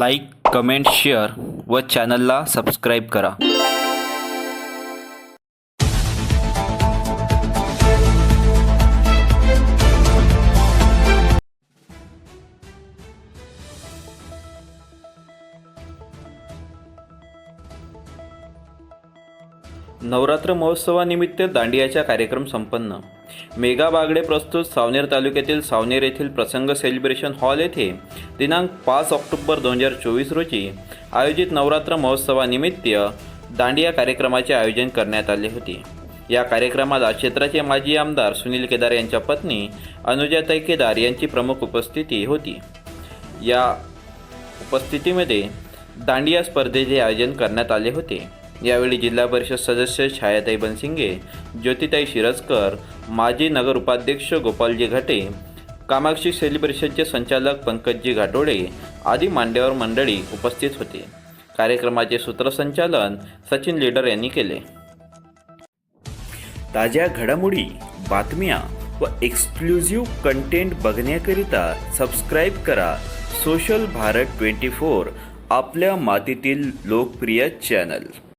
Like comment share व चॅनलला subscribe करा. नवरात्र महोत्सवानिमित्त दांडियाचा कार्यक्रम संपन्न. मेगा बागडे प्रस्तुत सावनेर तालुक्यातील सावनेर येथील प्रसंग सेलिब्रेशन हॉल येथे दिनांक पाच ऑक्टोबर दोन हजार चोवीस रोजी आयोजित नवरात्र महोत्सवानिमित्त दांडिया कार्यक्रमाचे आयोजन करण्यात आले होते. या कार्यक्रमाला क्षेत्राचे माजी आमदार सुनील केदार यांच्या पत्नी अनुजाताई केदार यांची प्रमुख उपस्थिती होती. या उपस्थितीमध्ये दांडिया स्पर्धेचे आयोजन करण्यात आले होते. यावेळी जिल्हा परिषद सदस्य छायाताई बनसिंगे ज्योतिताई शिरजकर माजी नगर उपाध्यक्ष गोपालजी घाटे कामाक्षी सेलिब्रेशनचे संचालक पंकजजी घाटोडे आदी मांड्यावर मंडळी उपस्थित होते. कार्यक्रमाचे सूत्रसंचालन सचिन लीडर यांनी केले. ताज्या घडामोडी बातम्या व एक्सक्लुझिव्ह कंटेंट बघण्याकरिता सबस्क्राईब करा सोशल भारत ट्वेंटी फोर आपल्या मातीतील लोकप्रिय चॅनल